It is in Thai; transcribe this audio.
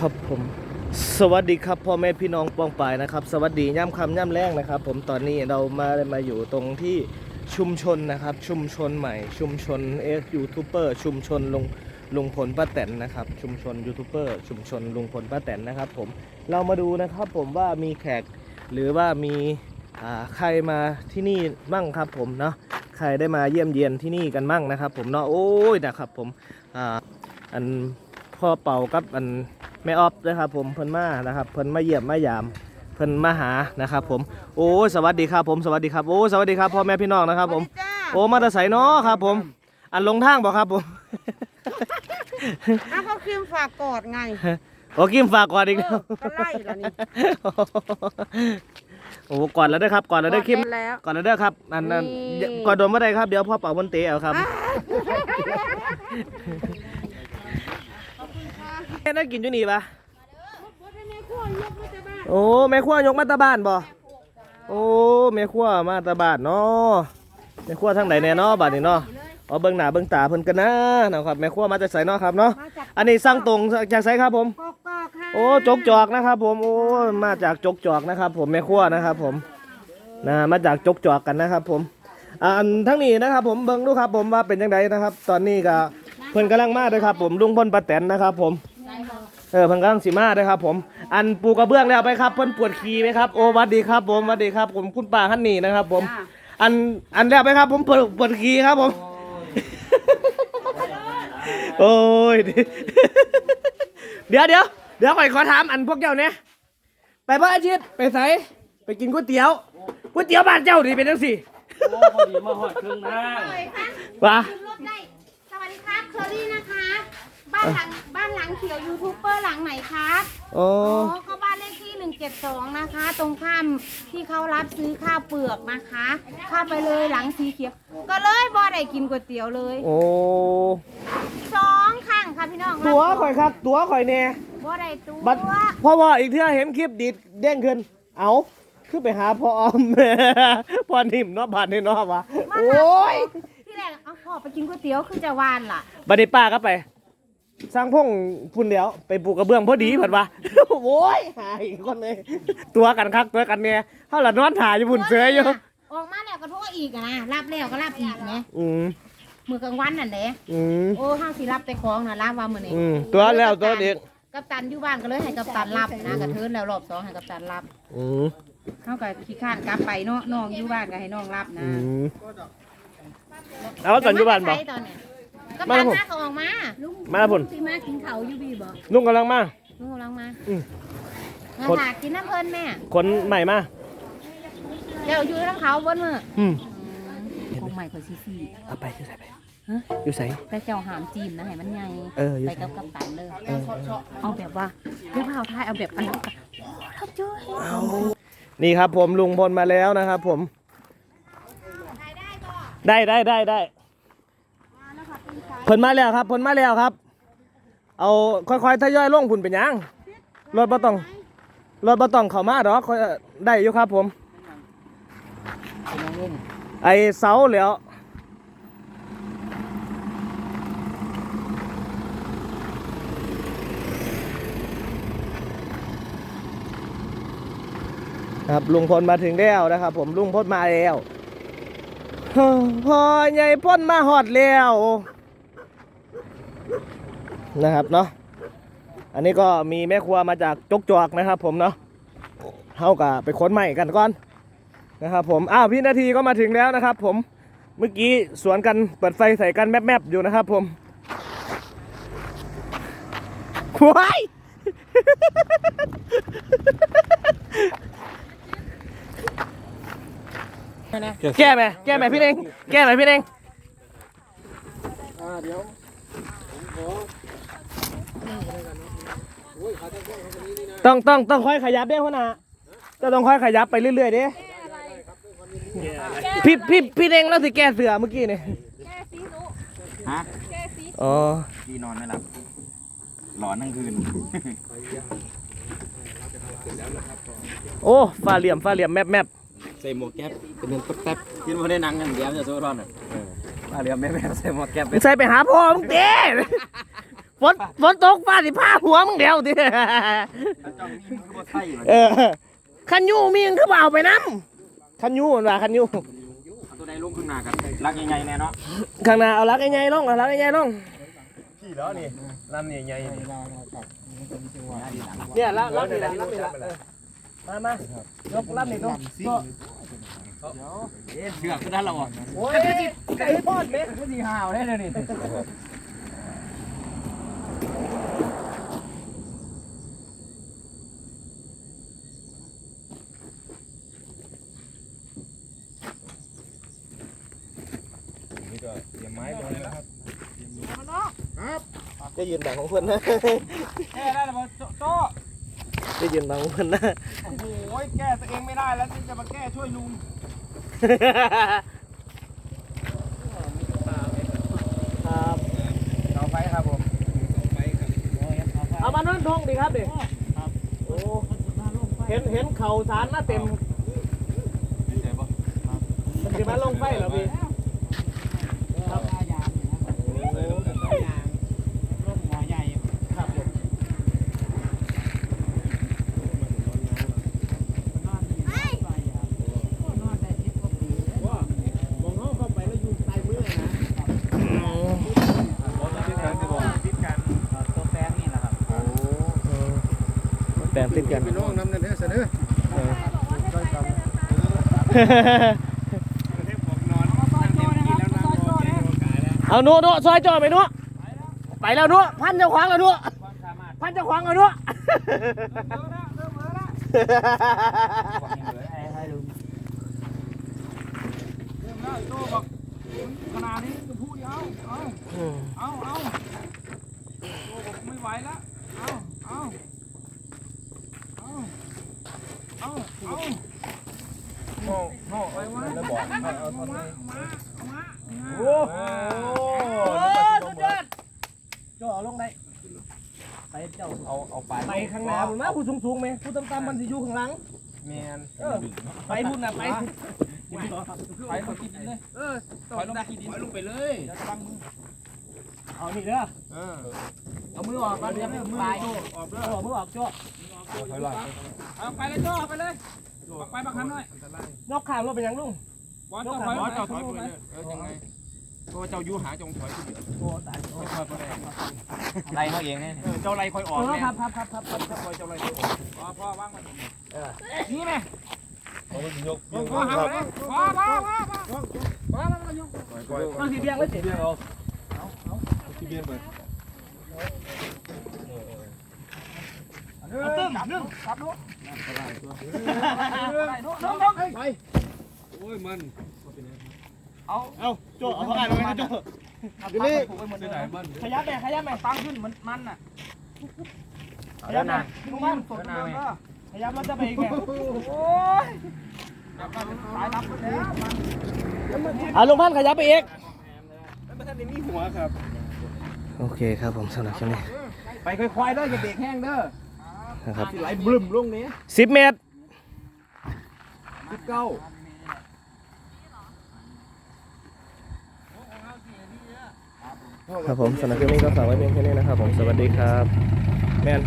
ครับผมสวัสดีครับพ่อแม่พี่น้องปองปายนะครับ สวัสดีย่ำคำย่ำแรงนะครับ ผมตอนนี้เรามามาอยู่ตรงที่ชุมชนนะครับ ชุมชนใหม่ ชุมชนเอสยูทูบเบอร์ชุมชนลุงลุงพลป้าแตนนะครับ ชุมชนยูทูบเบอร์ชุมชนลุงพลป้าแตนนะครับ ผมเรามาดูนะครับ ผมว่ามีแขกหรือว่ามีใครมาที่นี่มั่งครับ ผมเนาะใครได้มาเยี่ยมเยียนที่นี่กันมั่งนะครับ ผมเนาะโอ้ยนะครับ ผมออันพ่อเป่ากับอัน แม่ออฟนะครับผมเพิ่นมานะครับเพิ่นมาเยี่ยมมายามเพิ่นมาหานะครับผมโอ้ยสวัสดีครับผมสวัสดีครับโอ้ยสวัสดีครับพ่อแม่พี่น้องนะครับ ผมจ้าโอ้มาแตะไสเนาะครับ ผม อันลงทางบ่ครับผม อ้าวเขาคิมฝากกอดไง โอ้กิมฝากก่อนอีกเอแล้วอก็ไล่แล้วนี่ โอ้ก่อนแล้วเด้อครับก่อนแล้วเด้อคิมกดแล้ว ก่อนแล้วเด้อครับอันนั้นนี่ ก่อนโดนเมื่อใดครับเดี๋ยวพ่อเป่าบนเตะเอาครับ แค่นั้นกินอยู่นี่ปะโอ้แม่ขั้วยกมาตาบ้านบ่โอ้แม่ขั้วมาตาบ้านเนาะแม่ขั้วทางไหนแน่เนาะบ้านนี้เนาะเอาเบิ่งหน้าเบิ่งตาเพิ่นกันนะนะครับแม่ขั้วมาจากไสเนาะครับเนาะมาจากอันนี้สั่งตรงจากไสครับผมกอกอกค่ะโอ้จกจอกนะครับ ผมโอ้มาจากจกจอกนะครับ ผมแม่ขั้วนะครับ ผมนะมาจากจกจอกกันนะครับ ผมอ่าอันทั้งนี้นะครับ ผมเบิ่งดูครับ ผมว่าเป็นยังไงนะครับ ตอนนี้ก็เพิ่นกำลังมาเลยครับ ผมลุงพลป้าแตนนะครับ ผม เออเพิ่นกำลังสิมาเลยครับผม อันปูกระเบื้องแล้วไปครับเพิ่นปวดขี้ไหมครับ โอ้หวัดดีครับผมหวัดดีครับ ผมคุณป้าท่านนี้นะครับ ผมจ้าอันอันแล้วไปครับ ผมปวดปวดขี้ครับผม โอ้ย เดี๋ยวเดี๋ยวเดี๋ยวข่อยขอถามอันพวกเจ้าเนี่ยไปพระอาทิตย์ไปใส่ไปกินก๋วยเตี๋ยวก๋วยเตี๋ยวบ้านเจ้าดีเป็นจังสี่โอ้พอดีมาหอดเครื่องทางว้ารถได้ สวัสดีครับเคอรี่นะคะ บ้านหลังบ้านหลังเขียวยูทูบเบอร์หลังไหนครับโอ้อ๋อก็บ้านเลขที่ 172 นะคะ ตรงข้ามที่เขารับซื้อข้าวเปลือกนะคะเข้าไปเลยหลังสีเขียว ก็เลยบ่ได้กินก๋วยเตี๋ยวเลยโอ้สองข้างค่ะพี่น้องตัวข่อยครับ ตัวข่อยแน่บ่ได้ตัวบัดเพราะว่าอีกเทื่อเห็นคลิปดีดเด้งขึ้น เอาคือไปหาพ่อออม พ่อนิ่มเนาะบ้านนี่เนาะวะโอ้ยที่แรกเอาพ่อไปกินก๋วยเตี๋ยวคือจะวานล่ะ บัดนี้ป้าก็ไป สร้างพงพุ่นเดียวไปปลูกกระเบื้องพอดีเผัดว่าโอ้ยหายอีกคนเลย ตัวกันคักตัวกันเนี่ยเท่าหละนอนถ่ายอยู่พุ่นเสืออยู่ออกมาแล้วก็โทษอีกอะนะรับแล้วก็รับอีกไงอืมมือกลางวันนั่นแหละอืมโอ้ห้าสิรับแต่ของนะรับว่ามื้อนี้อืมตัวแล้วตัวเด็กกัปตันอยู่บ้านก็เลยให้กัปตันรับนะกระเทินแล้วรอบสองให้กัปตันรับอืมเขาก็ขี้ข้านกลับไปเนาะน้องอยู่บ้านก็ให้น้องรับนะอืมเอาตอนอยู่บ้านบ่แต่มใช้ตอนเนี่ยกัปมาตันผมมาเขาออกมามาพุ่น สิมากินเขาอยู่บีบ่ลุงกำลังมาลุงกำลังมาอืมมาคนถากกินน้ำเพลินแม่คนใหม่มาเดี๋ยวอยู่ทั้งเขาบนมืออืมของใหม่คนซีซีเอาไปอยู่ใส่ไปฮะอยู่ใส่ แต่เจ้าหามจีนนะให้มันใหญ่เอออยู่ ไปกับกัปตันเลยเอาแบบว่าเรื่องเผาไทยเอาแบบอันนั้นกับโอ้เราเจอให้นี่ครับผมลุงพลมาแล้วนะครับผม ได้ได้ได้ได้ ผลมาแล้วครับผลมาแล้วครับ เอาค่อยๆทยอยลงผุนเป็นหยังรถบ่ต้องรถบ่ต้องเข้ามาดอกค่อยได้อยู่ครับ ผม ไอเสาเหลียวครับลุงพลมาถึงแล้วนะครับ ผมลุงพลมาแล้วเฮ้อพอใหญ่พ้นมาหอดแล้ว นะครับเนาะอันนี้ก็มีแม่ครัวมาจากจกจอกนะครับ ผมเนาะเฮากะไปค้นใหม่กันก่อนนะครับ ผมอ้าวพี่นาทีก็มาถึงแล้วนะครับ ผมเมื่อกี้สวนกันเปิดไฟใส่กันแมบๆอยู่นะครับ ผมควายแก้ไหมแก้ไหมพี่เองแก้ไหมพี่เองอ่าเดี๋ยว ต้องต้องต้องค่อยขยับเด้พ่อนะจะต้องค่อยขยับไปเรื่อยๆเด้พี่พี่พี่เองแล้วสิแก้เสือเมื่อกี้นี่ฮะอ๋อพี่นอนไม่หลับหลอนทั้งคืน โอ้ฟ้าเหลี่ยมฟ้าเหลี่ยมแมบแมบใส่หมวกแก๊ปเป็นเงินแป๊บๆกินมาได้นังอย่างเดียวจะสู้รอดหน่อย มาเรียมแม่แม่ใส่หมวกแก๊ปมึงใส่ไปหาพ่อมึงเด้ฝนฝนตกฟ้าสิผ้าหัวมึงเดียวดิถ้าเจ้ามีมันก็บ่ใช่เลยเออคันยูมีมึงคือบ่เอาไปน้ำคันยูมันว่าคันยูเอาตัวใดลงขึ้นหน้ากันรักใหญ่ๆแน่เนาะข้างหน้าเอาลักใหญ่ๆลงเอาลักใหญ่ๆลงพี่แล้วนี่ลำใหญ่ๆนี่เนี่ยลักลักนี่ละลักนี่ละเออ มามายกลักนี่ลงก็เอ๊ะเชือกก็ได้แล้วอะโอ้ยไก่ทอดเม็ดก็สีห่าวได้เลยนี่นี่ก็เตรียมไม้ลงแล้วครับจะยืนบังของเพื่อนนะ แก้ได้แล้วบ่โต๊ะ จะยืนบังของเพื่อนนะโอ้โหแก้ตัวเองไม่ได้แล้วจะมาแก้ช่วยลุงครับต่อไปครับผมเอามานั่นทงดิครับดิโอ้เห็นเห็นเข่าสารมาเต็มมันจะมาลงไฟเหรอพี่ครับครับผม มองเข้าไปแล้วอยู่ใต้มือนะ อืม ติดกันติดกันตัวแฟนนี่แหละครับ อืม แปลงติดกันพี่น้องนำเงินเสนอเอาหนูหนูซอยจอไปหนูไปแล้วหนูพันเจ้าขวางแล้วหนูความสามารถพันเจ้าขวางแล้วหนูให้ลุงเริ่มแล้วโตบอกขนาดนี้จะพูดเอาเอาอืมเอาเอาโตบอกไม่ไหวแล้วเอาเอา เอาเอาโง่โง่ไปวะแล้วบอกเอาเอามาเอาเอามามาโอ้โอ้สุดยอดจ่อลงได้ไปเจ้าเอาเอาไปไปข้างหน้าบุญมาผู้สูงสูงไหมผู้ต่ำๆมันสิอยู่ข้างหลังแมนไปบุญน่ะไปไปลงกินเลยเออถอยลงไปถอยลงไปเลยเอานี่เด้อเออเอามือออกก่อนเดี๋ยวมือไปออกเด้อมือออกจ่อ เอาไปเลยจ้อไปเลยไปบักคันหน่อยนอกข้างรถเป็นหยังลุงบอสเจ้าถอยบอสเจ้าถอยไปเลยเออยังไงก็เจ้าอยู่หาจงถอยไปโอ้ตายถอยไปเลยไล่เขาเองเนี่ยเจ้าไล่คอยออกเออเนี่ยครับครับครับครับครับเจ้าไล่คอยออกพ่อพ่อว่างมานี่ไหมเอาไปยกยกพ่อหาไปเลยพ่อพ่อพ่อพ่อพ่อมันก็ยกปล่อยปล่อยต้องสีเบียงไว้สิเบี้ยเอาที่เบี้ยไป ตึ้มนึ่งขับดูนู่นนู่นนู่นไปโอ้ยมันเอาเอาจ่อเอาเข้ากันไว้นะจ่ออยู่นี่ผูกไว้หมดที่เลไหนยมันขยับไปขยับไปตั้งขึ้นมือนมันน่ะขยับไปลุงมันสดเลยก็ขยับมันจะไปอีกไงโอ้ยสายรับไปแล้วอะลุงพันขยับไปอีกมันท่านมีหัวครับ โอเคครับผมสำหรับช่วงนี้ไปค่อยๆเด้ออย่าเบรกแห้งเด้อ นะครับสิไหลบลึมลงนี้สิบเมตรสิบเก้าครับผมสำหรับช่วงนี้ก็ฝากไว้เพียงแค่นี้นะครับผมสวัสดีครับ แมน